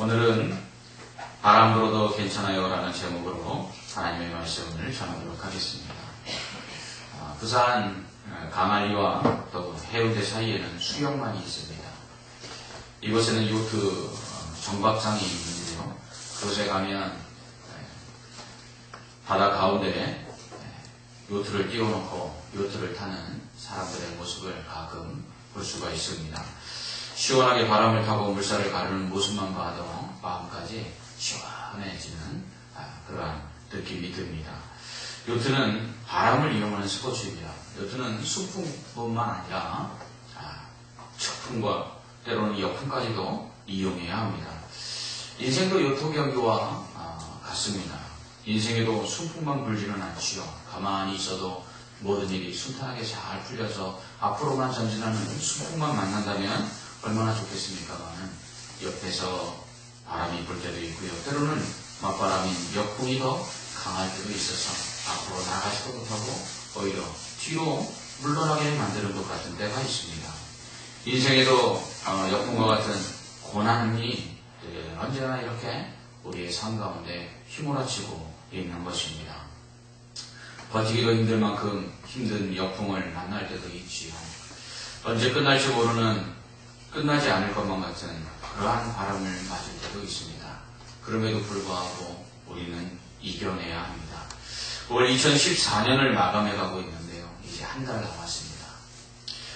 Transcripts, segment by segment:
오늘은 바람 불어도 괜찮아요 라는 제목으로 하나님의 말씀을 전하도록 하겠습니다. 아, 부산 어, 강안리와 또 해운대 사이에는 수영만이 있습니다. 이곳에는 요트 어, 정박장이 있는데요. 그곳에 가면 에, 바다 가운데 에, 요트를 띄워놓고 요트를 타는 사람들의 모습을 가끔 볼 수가 있습니다. 시원하게 바람을 타고 물살을 가르는 모습만 봐도 마음까지 시원해지는 아, 그러한 느낌이 듭니다. 요트는 바람을 이용하는 스포츠입니다. 요트는 수풍뿐만 아니라 아, 측풍과 때로는 역풍까지도 이용해야 합니다. 인생도 요트 경기와 아, 같습니다. 인생에도 순풍만 불지는 않지요. 가만히 있어도 모든 일이 순탄하게 잘 풀려서 앞으로만 전진하는 순풍만 만난다면 얼마나 좋겠습니까만은 옆에서 바람이 불 때도 있고요. 때로는 맞바람인 역풍이 더 강할 때도 있어서 앞으로 나가지도 못하고 오히려 뒤로 물러나게 만드는 것 같은 때가 있습니다. 인생에도 어, 역풍과 같은 고난이 예, 언제나 이렇게 우리의 삶 가운데 휘몰아치고 있는 것입니다. 버티기도 힘들 만큼 힘든 역풍을 만날 때도 있지요. 언제 끝날지 모르는 끝나지 않을 것만 같은 그러한 바람을 맞을 때도 있습니다. 그럼에도 불구하고 우리는 이겨내야 합니다. 올 2014년을 마감해 가고 있는데요. 이제 한 달 남았습니다.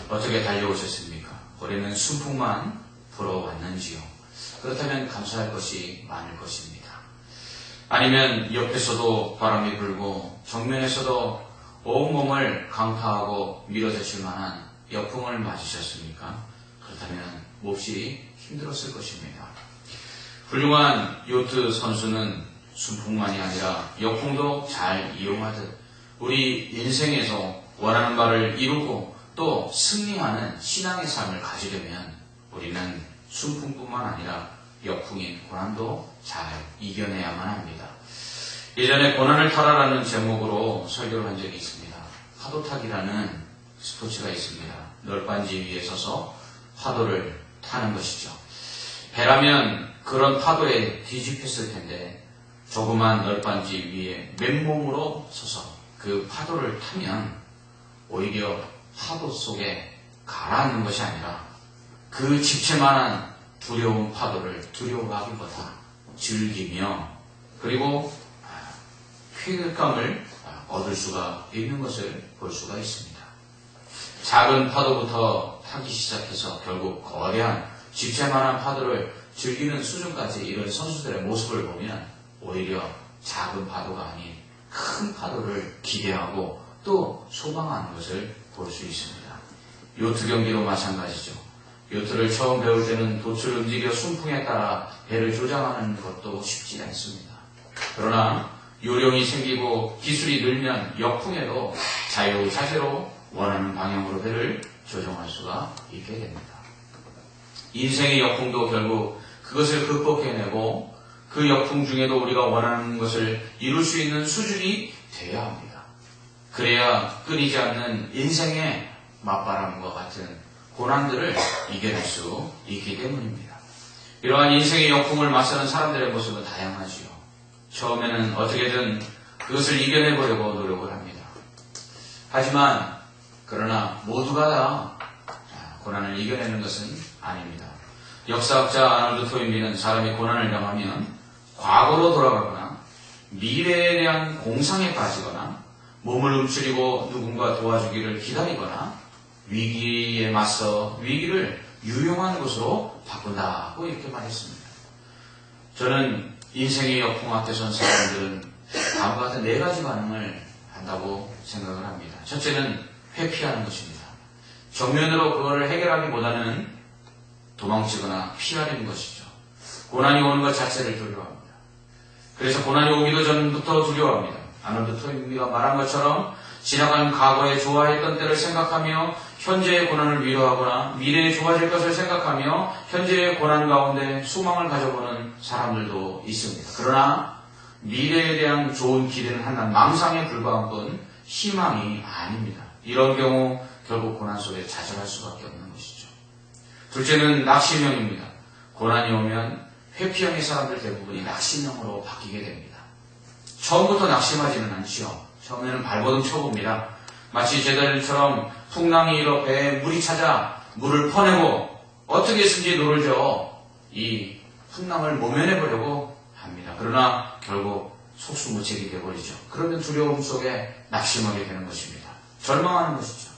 어떻게 달려오셨습니까? 올해는 순풍만 불어왔는지요? 그렇다면 감사할 것이 많을 것입니다. 아니면 옆에서도 바람이 불고 정면에서도 온몸을 강타하고 밀어제칠 만한 역풍을 맞으셨습니까? 그렇다면 몹시 힘들었을 것입니다. 훌륭한 요트 선수는 순풍만이 아니라 역풍도 잘 이용하듯 우리 인생에서 원하는 바를 이루고 또 승리하는 신앙의 삶을 가지려면 우리는 순풍뿐만 아니라 역풍인 고난도 잘 이겨내야만 합니다. 예전에 고난을 타라라는 제목으로 설교를 한 적이 있습니다. 파도타기라는 스포츠가 있습니다. 널빤지 위에 서서 파도를 타는 것이죠. 배라면 그런 파도에 뒤집혔을 텐데 조그만 널빤지 위에 맨몸으로 서서 그 파도를 타면 오히려 파도 속에 가라앉는 것이 아니라 그 집채만한 두려운 파도를 두려워하기보다 즐기며 그리고 쾌감을 얻을 수가 있는 것을 볼 수가 있습니다. 작은 파도부터 타기 시작해서 결국 거대한 집채만한 파도를 즐기는 수준까지 이런 선수들의 모습을 보면 오히려 작은 파도가 아닌 큰 파도를 기대하고 또 소망하는 것을 볼 수 있습니다. 요트 경기도 마찬가지죠. 요트를 처음 배울 때는 돛을 움직여 순풍에 따라 배를 조장하는 것도 쉽지 않습니다. 그러나 요령이 생기고 기술이 늘면 역풍에도 자유자재로 원하는 방향으로 배를 조정할 수가 있게 됩니다. 인생의 역풍도 결국 그것을 극복해내고 그 역풍 중에도 우리가 원하는 것을 이룰 수 있는 수준이 돼야 합니다. 그래야 끊이지 않는 인생의 맞바람과 같은 고난들을 이겨낼 수 있기 때문입니다. 이러한 인생의 역풍을 맞서는 사람들의 모습은 다양하지요. 처음에는 어떻게든 그것을 이겨내보려고 노력을 합니다. 하지만 그러나 모두가 다 고난을 이겨내는 것은 아닙니다. 역사학자 아놀드 토인비는 사람이 고난을 당하면 과거로 돌아가거나 미래에 대한 공상에 빠지거나 몸을 움츠리고 누군가 도와주기를 기다리거나 위기에 맞서 위기를 유용한 것으로 바꾼다고 이렇게 말했습니다. 저는 인생의 역풍 앞에 선 사람들은 다음과 같은 네 가지 반응을 한다고 생각을 합니다. 첫째는 회피하는 것입니다. 정면으로 그거를 해결하기보다는 도망치거나 피하려는 것이죠. 고난이 오는 것 자체를 두려워합니다. 그래서 고난이 오기도 전부터 두려워합니다. 아놀드 토인비가 말한 것처럼 지나간 과거에 좋아했던 때를 생각하며 현재의 고난을 위로하거나 미래에 좋아질 것을 생각하며 현재의 고난 가운데 소망을 가져보는 사람들도 있습니다. 그러나 미래에 대한 좋은 기대는 하나 망상에 불과한 건 희망이 아닙니다. 이런 경우 결국 고난 속에 좌절할 수밖에 없는 것이죠. 둘째는 낙심형입니다. 고난이 오면 회피형의 사람들 대부분이 낙심형으로 바뀌게 됩니다. 처음부터 낙심하지는 않죠. 처음에는 발버둥 쳐봅니다. 마치 제자들처럼 풍랑이 일어 배에 물이 찾아 물을 퍼내고 어떻게 해서든지 노를 저어 이 풍랑을 모면해보려고 합니다. 그러나 결국 속수무책이 되어버리죠. 그러면 두려움 속에 낙심하게 되는 것입니다. 절망하는 것이죠.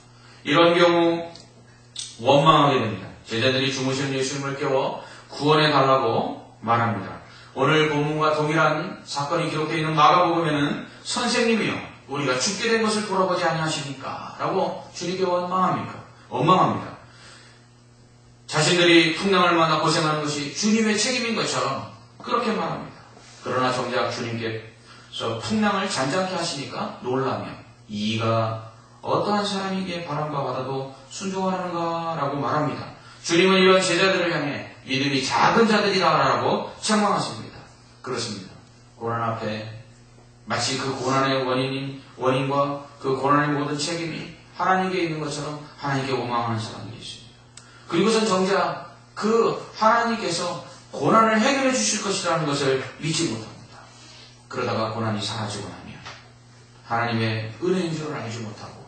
이런 경우 원망하게 됩니다. 제자들이 주무시는 예수님을 깨워 구원해 달라고 말합니다. 오늘 본문과 동일한 사건이 기록되어 있는 마가복음에는 선생님이요 우리가 죽게 된 것을 돌아보지 아니하십니까? 라고 주님께 원망합니까? 원망합니다. 자신들이 풍랑을 만나 고생하는 것이 주님의 책임인 것처럼 그렇게 말합니다. 그러나 정작 주님께서 풍랑을 잔잔케 하시니까 놀라며 이가 어떠한 사람이기에 바람과 바다도 순종하는가 라고 말합니다. 주님은 이런 제자들을 향해 믿음이 작은 자들이라고 책망하십니다. 그렇습니다. 고난 앞에 마치 그 고난의 원인인 원인과 그 고난의 모든 책임이 하나님께 있는 것처럼 하나님께 원망하는 사람들이 있습니다. 그리고선 정작 그 하나님께서 고난을 해결해 주실 것이라는 것을 믿지 못합니다. 그러다가 고난이 사라지고 나면 하나님의 은혜인 줄을 알지 못하고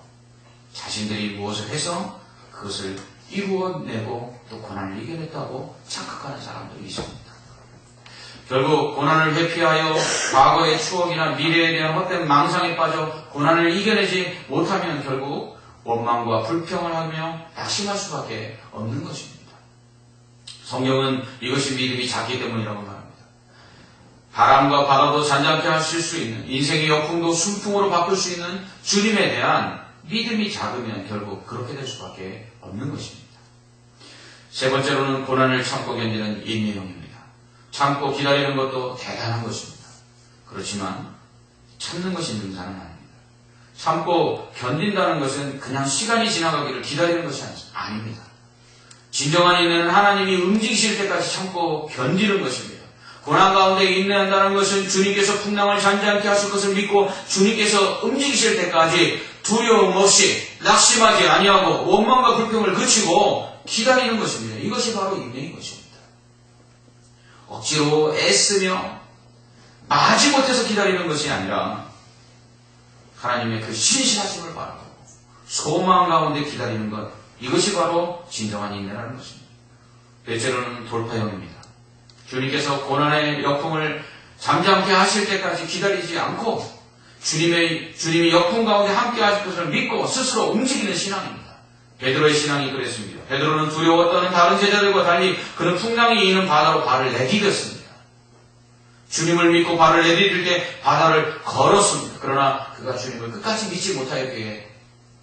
자신들이 무엇을 해서 그것을 이루어내고 또 고난을 이겨냈다고 착각하는 사람들이 있습니다. 결국 고난을 회피하여 과거의 추억이나 미래에 대한 헛된 망상에 빠져 고난을 이겨내지 못하면 결국 원망과 불평을 하며 낙심할 수밖에 없는 것입니다. 성경은 이것이 믿음이 작기 때문이라고 말합니다. 바람과 바다도 잔잔케 하실 수 있는 인생의 역풍도 순풍으로 바꿀 수 있는 주님에 대한 믿음이 작으면 결국 그렇게 될 수밖에 없는 것입니다. 세 번째로는 고난을 참고 견디는 인내형입니다. 참고 기다리는 것도 대단한 것입니다. 그렇지만 참는 것이 능사는 아닙니다. 참고 견딘다는 것은 그냥 시간이 지나가기를 기다리는 것이 아닙니다. 진정한 인내는 하나님이 움직이실 때까지 참고 견디는 것입니다. 고난 가운데 인내한다는 것은 주님께서 풍랑을 잔잔케 하실 것을 믿고 주님께서 움직이실 때까지 두려움 없이 낙심하지 아니하고 원망과 불평을 그치고 기다리는 것입니다. 이것이 바로 인내인 것입니다. 억지로 애쓰며 마지 못해서 기다리는 것이 아니라 하나님의 그 신실하심을 바라고 소망 가운데 기다리는 것 이것이 바로 진정한 인내라는 것입니다. 대체로는 돌파형입니다. 주님께서 고난의 역풍을 잠잠케 하실 때까지 기다리지 않고 주님의 주님이 역풍 가운데 함께 하실 것을 믿고 스스로 움직이는 신앙입니다. 베드로의 신앙이 그랬습니다. 베드로는 두려웠던 다른 제자들과 달리 그는 풍랑이 있는 바다로 발을 내디뎠습니다. 주님을 믿고 발을 내디딜 때 바다를 걸었습니다. 그러나 그가 주님을 끝까지 믿지 그의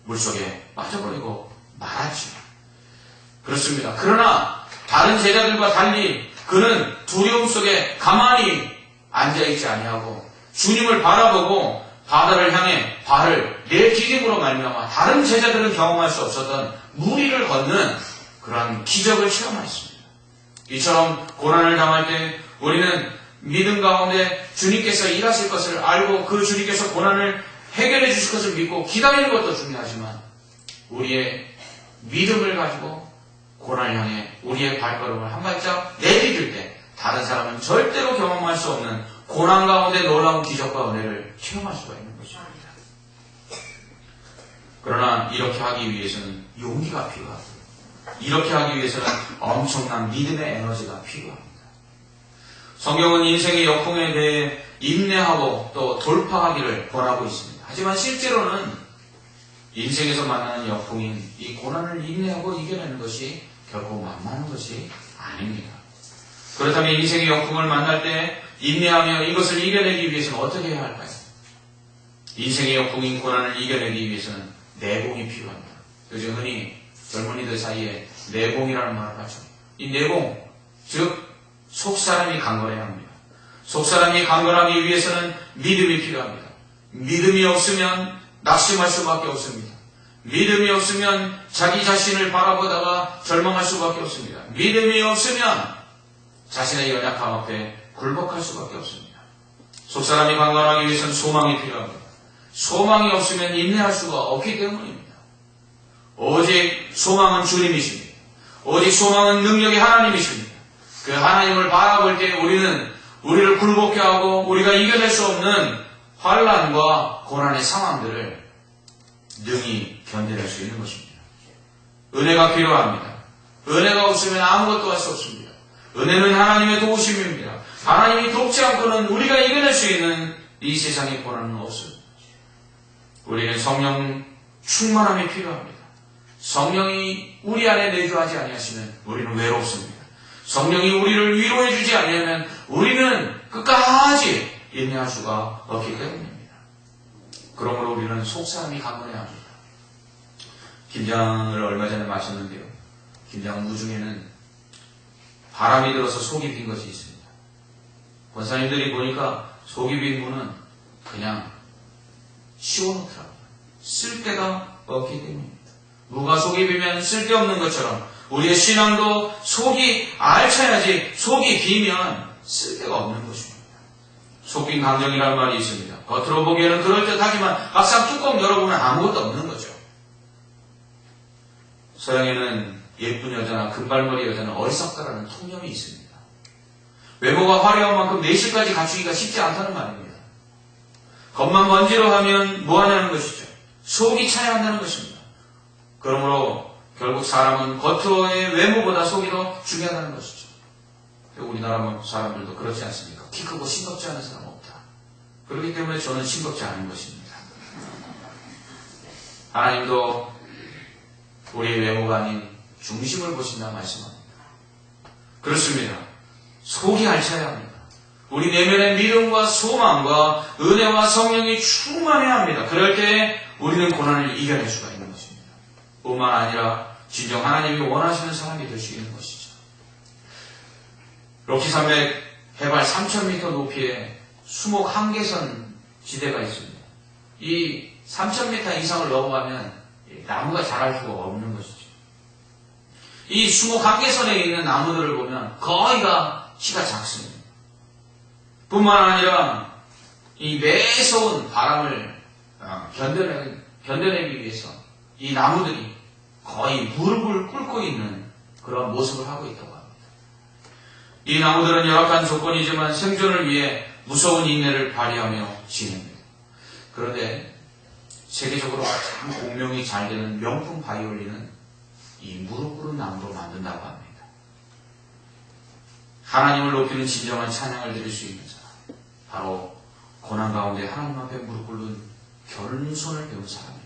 물속에 빠져버리고 말았죠. 그렇습니다. 그러나 다른 제자들과 달리 그는 두려움 속에 가만히 앉아있지 아니하고 주님을 바라보고 바다를 향해 발을 내디딤으로 말미암아 다른 제자들은 경험할 수 없었던 무리를 걷는 그러한 기적을 체험했습니다. 이처럼 고난을 당할 때 우리는 믿음 가운데 주님께서 일하실 것을 알고 그 주님께서 고난을 해결해 주실 것을 믿고 기다리는 것도 중요하지만 우리의 믿음을 가지고 고난을 향해 우리의 발걸음을 한 발짝 내디딜 때 다른 사람은 절대로 경험할 수 없는 고난 가운데 놀라운 기적과 은혜를 체험할 수가 있는 것입니다. 그러나 이렇게 하기 위해서는 용기가 필요하고 이렇게 하기 위해서는 엄청난 믿음의 에너지가 필요합니다. 성경은 인생의 역풍에 대해 인내하고 또 돌파하기를 권하고 있습니다. 하지만 실제로는 인생에서 만나는 역풍인 이 고난을 인내하고 이겨내는 것이 결코 만만한 것이 아닙니다. 그렇다면 인생의 역풍을 만날 때 인내하며 이것을 이겨내기 위해서는 어떻게 해야 할까요? 인생의 역풍인 고난을 이겨내기 위해서는 내공이 필요합니다. 요즘 흔히 젊은이들 사이에 내공이라는 말을 하죠. 이 내공, 즉 속사람이 강건해야 합니다. 속사람이 강건하기 위해서는 믿음이 필요합니다. 믿음이 없으면 낙심할 수밖에 없습니다. 믿음이 없으면 자기 자신을 바라보다가 절망할 수밖에 없습니다. 믿음이 없으면 자신의 연약함 앞에 굴복할 수밖에 없습니다. 속사람이 강건하기 위해서는 소망이 필요합니다. 소망이 없으면 인내할 수가 없기 때문입니다. 오직 소망은 주님이십니다. 오직 소망은 능력이 하나님이십니다. 그 하나님을 바라볼 때 우리는 우리를 굴복해 하고 우리가 이겨낼 수 없는 환란과 고난의 상황들을 능히 견뎌낼 수 있는 것입니다. 은혜가 필요합니다. 은혜가 없으면 아무것도 할 수 없습니다. 은혜는 하나님의 도우심입니다. 하나님이 돕지 않고는 우리가 이겨낼 수 있는 이 세상의 고난은 없습니다. 우리는 성령 충만함이 필요합니다. 성령이 우리 안에 내주하지 아니하시면 우리는 외롭습니다. 성령이 우리를 위로해 주지 아니하면 우리는 끝까지 인내할 수가 없기 때문입니다. 그러므로 우리는 속사람이 강건해야 합니다. 김장을 얼마 전에 마셨는데요. 김장 무중에는 바람이 들어서 속이 빈 것이 있습니다. 권사님들이 보니까 속이 빈 분은 그냥 씌워놓더라고요. 쓸데가 없기 때문입니다. 무가 속이 비면 쓸데없는 것처럼 우리의 신앙도 속이 알차야지 속이 비면 쓸데가 없는 것입니다. 속빈 감정이라는 말이 있습니다. 겉으로 보기에는 그럴듯하지만 막상 뚜껑 열어보면 아무것도 없는 거죠. 서양에는 예쁜 여자나 금발머리 여자는 어리석다라는 통념이 있습니다. 외모가 화려한 만큼 내실까지 갖추기가 쉽지 않다는 말입니다. 겉만 번지러 하면 뭐하냐는 것이죠. 속이 차야 한다는 것입니다. 그러므로 결국 사람은 겉으로의 외모보다 속이 더 중요하다는 것이죠. 우리나라 사람들도 그렇지 않습니까? 키 크고 싱겁지 않은 사람 없다. 그렇기 때문에 저는 싱겁지 않은 것입니다. 하나님도 우리의 외모가 아닌 중심을 보신다 말씀합니다. 그렇습니다. 속이 알차야 합니다. 우리 내면의 믿음과 소망과 은혜와 성령이 충만해야 합니다. 그럴 때 우리는 고난을 이겨낼 수가 있는 것입니다. 뿐만 아니라 진정 하나님이 원하시는 사람이 될 수 있는 것이죠. 로키 산맥 해발 3,000m 높이에 수목 한계선 지대가 있습니다. 이 3,000m 이상을 넘어가면 나무가 자랄 수가 없는 것이죠. 이 수목 한계선에 있는 나무들을 보면 거의가 키가 작습니다. 뿐만 아니라 이 매서운 바람을 어, 견뎌내, 견뎌내기 위해서 이 나무들이 거의 무릎을 꿇고 있는 그런 모습을 하고 있다고 합니다. 이 나무들은 열악한 조건이지만 생존을 위해 무서운 인내를 발휘하며 지냅니다. 그런데 세계적으로 참 공명이 잘 되는 명품 바이올린은 이 무릎 꿇은 나무로 만든다고 합니다. 하나님을 높이는 진정한 찬양을 드릴 수 있는 사람. 바로 고난 가운데 하나님 앞에 무릎 꿇는 결손을 배운 사람입니다.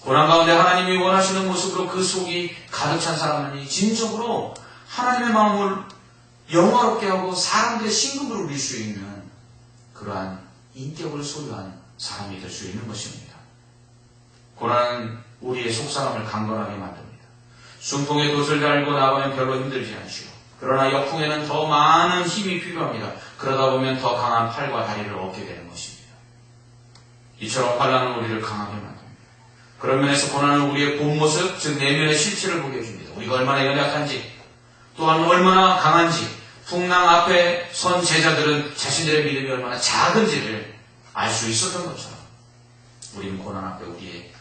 고난 가운데 하나님이 원하시는 모습으로 그 속이 가득 찬 사람은 진정으로 하나님의 마음을 영화롭게 하고 사람들의 신금을 울릴 수 있는 그러한 인격을 소유한 사람이 될 수 있는 것입니다. 고난은 우리의 속사람을 강건하게 만듭니다. 순풍의 돛을 달고 나가면 별로 힘들지 않지요. 그러나 역풍에는 더 많은 힘이 필요합니다. 그러다 보면 더 강한 팔과 다리를 얻게 되는 것입니다. 이처럼 환란은 우리를 강하게 만듭니다. 그런 면에서 고난은 우리의 본 모습, 즉 내면의 실체를 보게 해줍니다. 우리가 얼마나 연약한지, 또한 얼마나 강한지, 풍랑 앞에 선 제자들은 자신들의 믿음이 얼마나 작은지를 알 수 있었던 것처럼 우리는 고난 앞에 우리의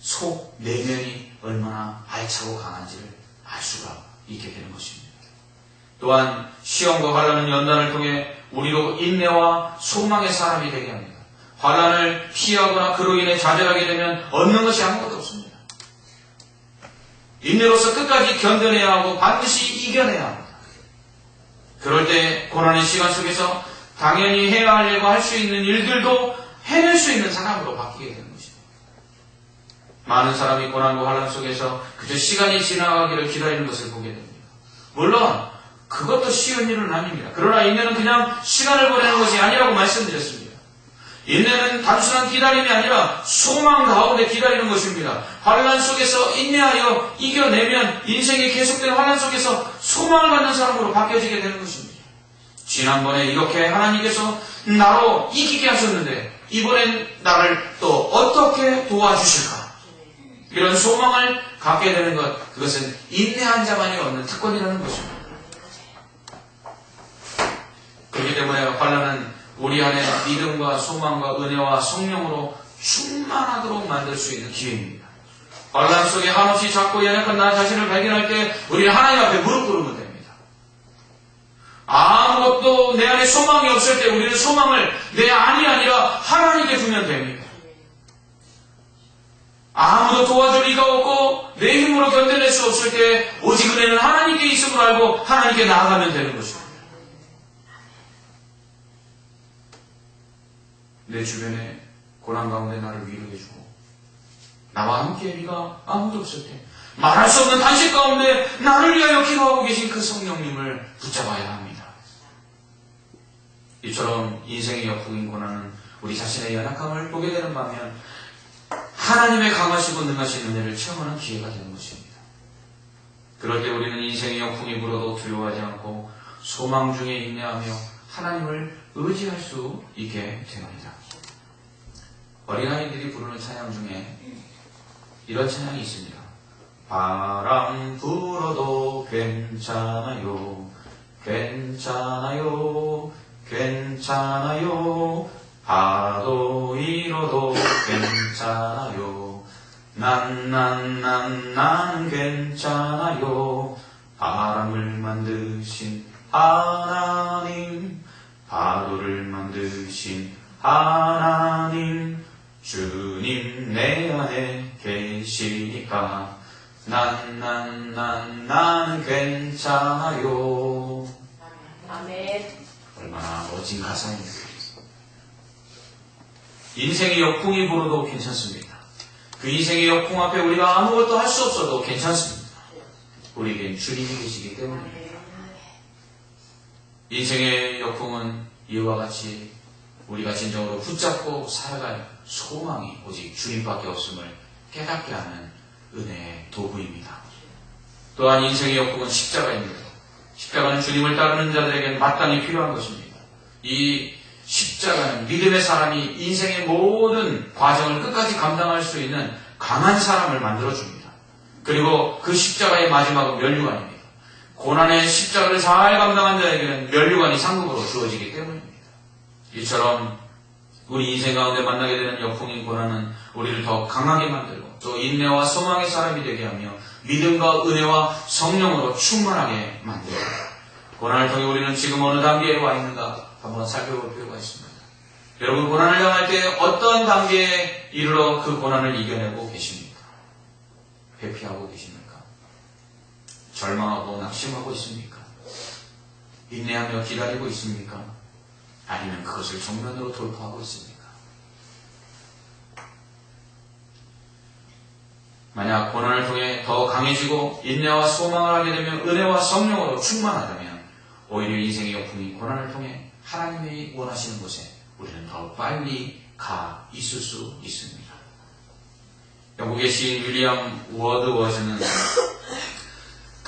속 내면이 얼마나 알차고 강한지를 알 수가 있게 되는 것입니다. 또한 시험과 환란은 연단을 통해 우리로 인내와 소망의 사람이 되게 합니다. 환란을 피하거나 그로 인해 좌절하게 되면 얻는 것이 아무것도 없습니다. 인내로서 끝까지 견뎌내야 하고 반드시 이겨내야 합니다. 그럴 때 고난의 시간 속에서 당연히 해야 할 일과 할 수 있는 일들도 해낼 수 있는 사람으로 바뀌게 되는 것입니다. 많은 사람이 고난과 환란 속에서 그저 시간이 지나가기를 기다리는 것을 보게 됩니다. 물론 그것도 쉬운 일은 아닙니다. 그러나 인내는 그냥 시간을 보내는 것이 아니라고 말씀드렸습니다. 인내는 단순한 기다림이 아니라 소망 가운데 기다리는 것입니다. 환란 속에서 인내하여 이겨내면 인생이 계속되는 환란 속에서 소망을 갖는 사람으로 바뀌어지게 되는 것입니다. 지난번에 이렇게 하나님께서 나로 이기게 하셨는데 이번엔 나를 또 어떻게 도와주실까? 이런 소망을 갖게 되는 것, 그것은 인내한 자만이 얻는 특권이라는 것입니다. 그렇기 때문에 환란은 우리 안에 믿음과 소망과 은혜와 성령으로 충만하도록 만들 수 있는 기회입니다. 환란 속에 한없이 작고 연약한 나 자신을 발견할 때 우리는 하나님 앞에 무릎 꿇으면 됩니다. 아무것도 내 안에 소망이 없을 때 우리는 소망을 내 안이 아니라 하나님께 두면 됩니다. 아무도 도와줄 리가 없고 내 힘으로 견뎌낼 수 없을 때 오직 은혜는 하나님께 있음을 알고 하나님께 나아가면 되는 것입니다. 내 주변에 고난 가운데 나를 위로해 주고 나와 함께 네가 아무도 없을 때 말할 수 없는 단식 가운데 나를 위하여 기도하고 계신 그 성령님을 붙잡아야 합니다. 이처럼 인생의 역풍인 고난은 우리 자신의 연약함을 보게 되는 반면 하나님의 강하시고 능하신 은혜를 체험하는 기회가 되는 것입니다. 그럴 때 우리는 인생의 역풍이 불어도 두려워하지 않고 소망 중에 인내하며 하나님을 의지할 수 있게 됩니다. 어린아이들이 부르는 찬양 중에 이런 찬양이 있습니다. 바람 불어도 괜찮아요. 괜찮아요. 괜찮아요. 파도 일어도 괜찮아요. 난, 난, 난, 난 괜찮아요. 바람을 만드신 하나님, 파도를 만드신 하나님, 주님 내 안에 계시니까 난, 난, 난, 난 괜찮아요. 아멘. 얼마나 멋진 가사입니까? 인생의 역풍이 불어도 괜찮습니다. 그 인생의 역풍 앞에 우리가 아무것도 할 수 없어도 괜찮습니다. 우리에겐 주님이 계시기 때문입니다. 인생의 역풍은 이와 같이 우리가 진정으로 붙잡고 살아갈 소망이 오직 주님밖에 없음을 깨닫게 하는 은혜의 도구입니다. 또한 인생의 역풍은 십자가입니다. 십자가는 주님을 따르는 자들에게 마땅히 필요한 것입니다. 이 십자가는 믿음의 사람이 인생의 모든 과정을 끝까지 감당할 수 있는 강한 사람을 만들어줍니다. 그리고 그 십자가의 마지막은 멸류관입니다. 고난의 십자가를 잘 감당한 자에게는 멸류관이 상급으로 주어지기 때문입니다. 이처럼 우리 인생 가운데 만나게 되는 역풍인 고난은 우리를 더 강하게 만들고 또 인내와 소망의 사람이 되게 하며 믿음과 은혜와 성령으로 충만하게 만들고 고난을 통해 우리는 지금 어느 단계에 와 있는가 한번 살펴볼 필요가 있습니다. 여러분 고난을 당할 때 어떤 단계에 이르러 그 고난을 이겨내고 계십니까? 회피하고 계십니까? 절망하고 낙심하고 있습니까? 인내하며 기다리고 있습니까? 아니면 그것을 정면으로 돌파하고 있습니까? 만약 고난을 통해 더 강해지고 인내와 소망을 하게 되면 은혜와 성령으로 충만하다면 오히려 인생의 역풍이 고난을 통해 하나님이 원하시는 곳에 우리는 더 빨리 가 있을 수 있습니다. 영국의 시인 윌리엄 워드워즈는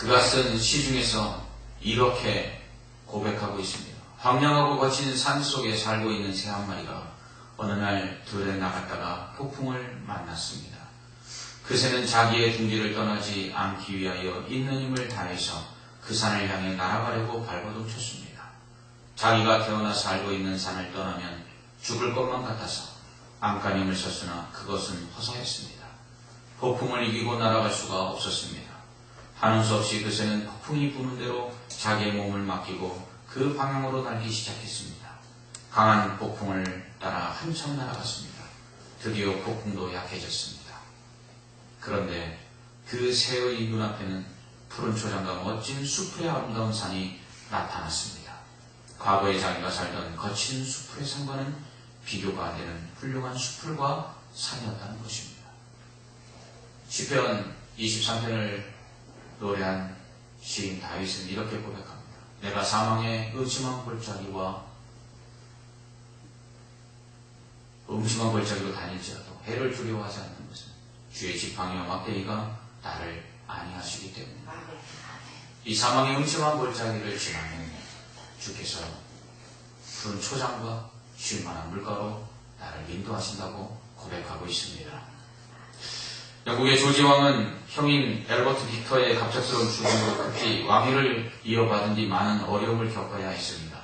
그가 쓴 시 중에서 이렇게 고백하고 있습니다. 황량하고 거친 산 속에 살고 있는 새 한 마리가 어느 날 들에 나갔다가 폭풍을 만났습니다. 그 새는 자기의 둥지를 떠나지 않기 위하여 있는 힘을 다해서 그 산을 향해 날아가려고 발버둥 쳤습니다. 자기가 태어나 살고 있는 산을 떠나면 죽을 것만 같아서 안간힘을 썼으나 그것은 허사했습니다. 폭풍을 이기고 날아갈 수가 없었습니다. 하는 수 없이 그 새는 폭풍이 부는 대로 자기의 몸을 맡기고 그 방향으로 날기 시작했습니다. 강한 폭풍을 따라 한참 날아갔습니다. 드디어 폭풍도 약해졌습니다. 그런데 그 새의 눈앞에는 푸른 초장과 멋진 숲의 아름다운 산이 나타났습니다. 과거에 자기가 살던 거친 숲의 산과는 비교가 안 되는 훌륭한 숲풀과 산이었다는 것입니다. 시편 23편을 노래한 시인 다윗은 이렇게 고백합니다. 내가 사망의 음침한 골짜기와 음침한 골짜기로 다닐지라도 해를 두려워하지 않는 것은 주의 지팡이와 막대기가 나를 안위하시기 때문입니다. 이 사망의 음침한 골짜기를 지나면 주께서 푸른 초장과 쉴만한 물가로 나를 인도하신다고 고백하고 있습니다. 영국의 조지 왕은 형인 엘버트 빅터의 갑작스러운 죽음으로 급히 왕위를 이어받은 뒤 많은 어려움을 겪어야 했습니다.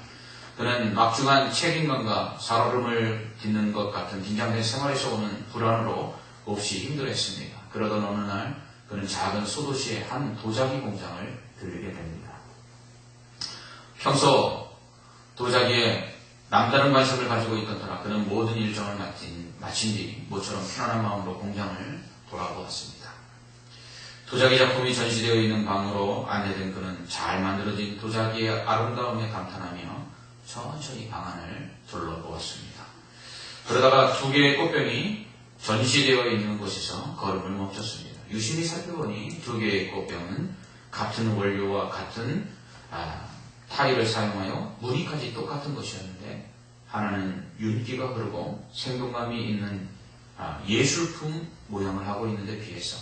그는 막중한 책임감과 살얼음을 딛는 것 같은 긴장된 생활에서 오는 불안으로 몹시 힘들었습니다. 그러던 어느 날 그는 작은 소도시의 한 도자기 공장을 들리게 됩니다. 평소 도자기에 남다른 관심을 가지고 있던 터라 그는 모든 일정을 마친, 마친 뒤 모처럼 편안한 마음으로 공장을 돌아보았습니다. 도자기 작품이 전시되어 있는 방으로 안내된 그는 잘 만들어진 도자기의 아름다움에 감탄하며 천천히 방 안을 둘러보았습니다. 그러다가 두 개의 꽃병이 전시되어 있는 곳에서 걸음을 멈췄습니다. 유심히 살펴보니 두 개의 꽃병은 같은 원료와 같은 아, 타일을 사용하여 무늬까지 똑같은 것이었는데 하나는 윤기가 흐르고 생동감이 있는 아, 예술품 모양을 하고 있는데 비해서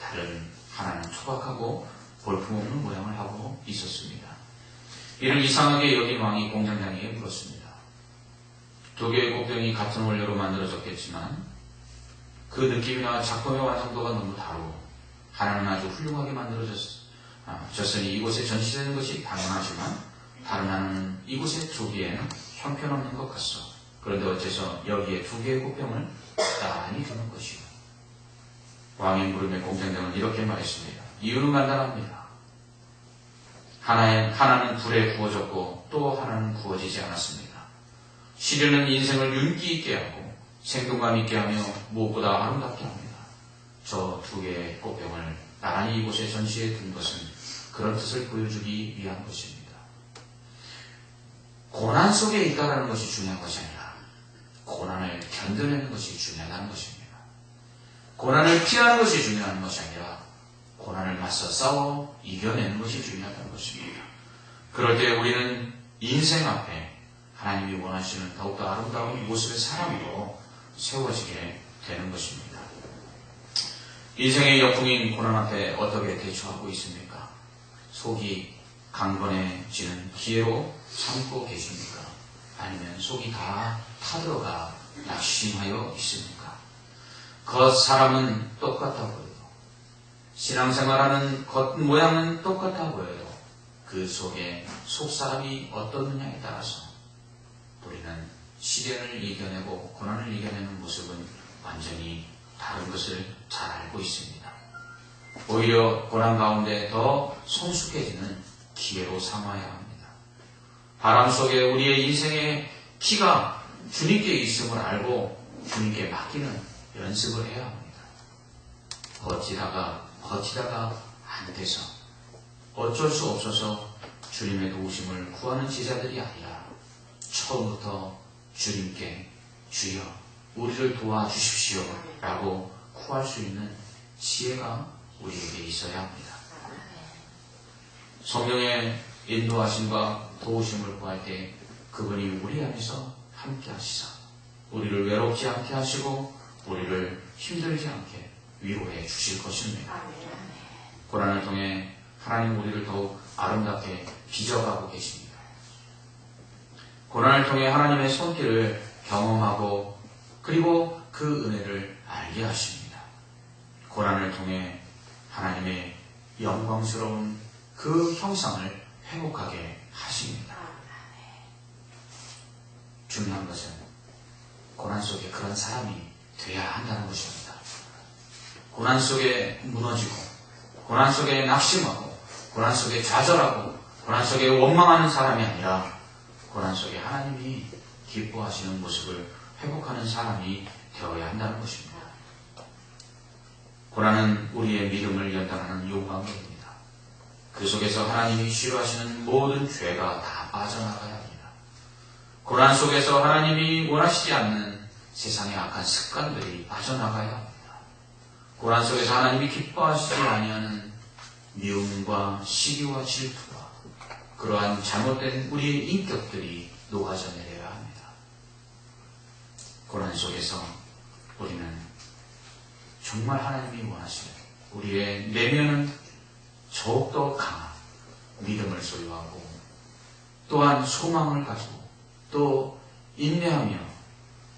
다른 하나는 투박하고 볼품없는 모양을 하고 있었습니다. 이를 이상하게 여긴 왕이 공장장에게 물었습니다. 두 개의 꽃병이 같은 원료로 만들어졌겠지만 그 느낌이나 작품의 완성도가 너무 다르고 하나는 아주 훌륭하게 만들어졌으니 이곳에 전시되는 것이 당연하지만 다른 하나는 이곳에 두기에는 형편없는 것 같소. 그런데 어째서 여기에 두 개의 꽃병을 나란히 두는 것이오. 왕의 물음에 공장장은 이렇게 말했습니다. 이유는 간단합니다. 하나의, 하나는 불에 구워졌고 또 하나는 구워지지 않았습니다. 시련은 인생을 윤기 있게 하고 생동감 있게 하며 무엇보다 아름답게 합니다. 저 두 개의 꽃병을 나란히 이곳에 전시해 둔 것은 그런 뜻을 보여주기 위한 것입니다. 고난 속에 있다라는 것이 중요한 것이 아니라 고난을 견뎌내는 것이 중요하다는 것입니다. 고난을 피하는 것이 중요한 것이 아니라 고난을 맞서 싸워 이겨내는 것이 중요하다는 것입니다. 그럴 때 우리는 인생 앞에 하나님이 원하시는 더욱더 아름다운 모습의 사람으로 세워지게 되는 것입니다. 인생의 역풍인 고난 앞에 어떻게 대처하고 있습니까? 속이 강건해지는 기회로 참고 계십니까? 아니면 속이 다 타들어가 낙심하여 있습니까? 겉 사람은 똑같아 보여도 신앙생활하는 겉 모양은 똑같아 보여도 그 속에 속 사람이 어떻느냐에 따라서 우리는 시련을 이겨내고 고난을 이겨내는 모습은 완전히 다른 것을 잘 알고 있습니다. 오히려 고난 가운데 더 성숙해지는 기회로 삼아야 합니다. 바람 속에 우리의 인생의 키가 주님께 있음을 알고 주님께 맡기는 연습을 해야 합니다. 버티다가 버티다가 안 돼서 어쩔 수 없어서 주님의 도우심을 구하는 제자들이 아니라 처음부터 주님께 주여 우리를 도와주십시오 라고 구할 수 있는 지혜가 우리에게 있어야 합니다. 성령의 인도하심과 도우심을 구할 때 그분이 우리 안에서 함께 하시사 우리를 외롭지 않게 하시고 우리를 힘들지 않게 위로해 주실 것입니다. 고난을 통해 하나님 우리를 더욱 아름답게 빚어가고 계십니다. 고난을 통해 하나님의 손길을 경험하고 그리고 그 은혜를 알게 하십니다. 고난을 통해 하나님의 영광스러운 그 형상을 회복하게 하십니다. 중요한 것은 고난 속에 그런 사람이 돼야 한다는 것입니다. 고난 속에 무너지고, 고난 속에 낙심하고, 고난 속에 좌절하고, 고난 속에 원망하는 사람이 아니라, 고난 속에 하나님이 기뻐하시는 모습을 회복하는 사람이 되어야 한다는 것입니다. 고난은 우리의 믿음을 연단하는 요구함입니다. 그 속에서 하나님이 싫어하시는 모든 죄가 다 빠져나가야. 고난 속에서 하나님이 원하시지 않는 세상의 악한 습관들이 빠져나가야 합니다. 고난 속에서 하나님이 기뻐하시지 아니하는 미움과 시기와 질투와 그러한 잘못된 우리의 인격들이 녹아져 내려야 합니다. 고난 속에서 우리는 정말 하나님이 원하시는 우리의 내면은 더욱더 강한 믿음을 소유하고 또한 소망을 가지고 또 인내하며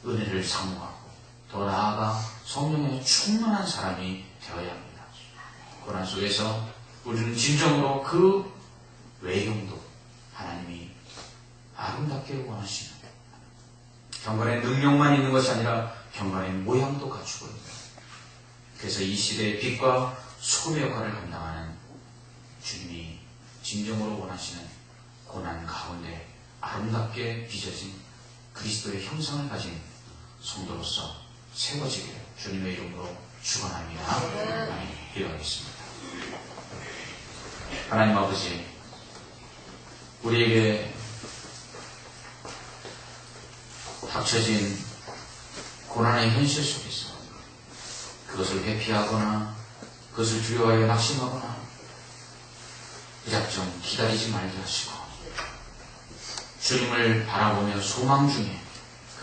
은혜를 사모하고 더 나아가 성령의 충만한 사람이 되어야 합니다. 고난 속에서 우리는 진정으로 그 외형도 하나님이 아름답게 원하시는 경건의 능력만 있는 것이 아니라 경건의 모양도 갖추고 있는 그래서 이 시대의 빛과 소금의 역할을 감당하는 주님이 진정으로 원하시는 고난 가운데 아름답게 빚어진 그리스도의 형상을 가진 성도로서 세워지기를 주님의 이름으로 축원합니다. 기도하겠습니다. 하나님 아버지, 우리에게 닥쳐진 고난의 현실 속에서 그것을 회피하거나 그것을 두려워하여 낙심하거나 무작정 기다리지 말게 하시고 주님을 바라보며 소망 중에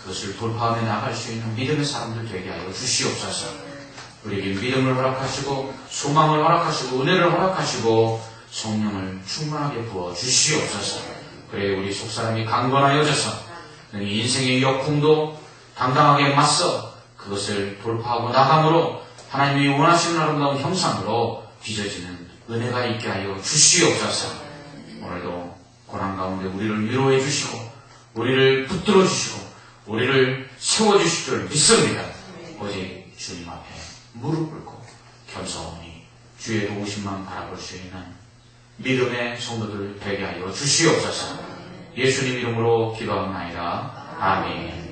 그것을 돌파하며 나갈 수 있는 믿음의 사람들 되게 하여 주시옵소서. 우리에게 믿음을 허락하시고 소망을 허락하시고 은혜를 허락하시고 성령을 충만하게 부어 주시옵소서. 그래 우리 속사람이 강건하여져서 이 인생의 역풍도 당당하게 맞서 그것을 돌파하고 나감으로 하나님이 원하시는 아름다운 형상으로 빚어지는 은혜가 있게 하여 주시옵소서. 오늘도 고난 가운데 우리를 위로해 주시고 우리를 붙들어 주시고 우리를 세워 주실 줄 믿습니다. 오직 주님 앞에 무릎 꿇고 겸손히 주의 도우심만 바라볼 수 있는 믿음의 성도들 되게 하여 주시옵소서. 예수님 이름으로 기도합니다. 아멘.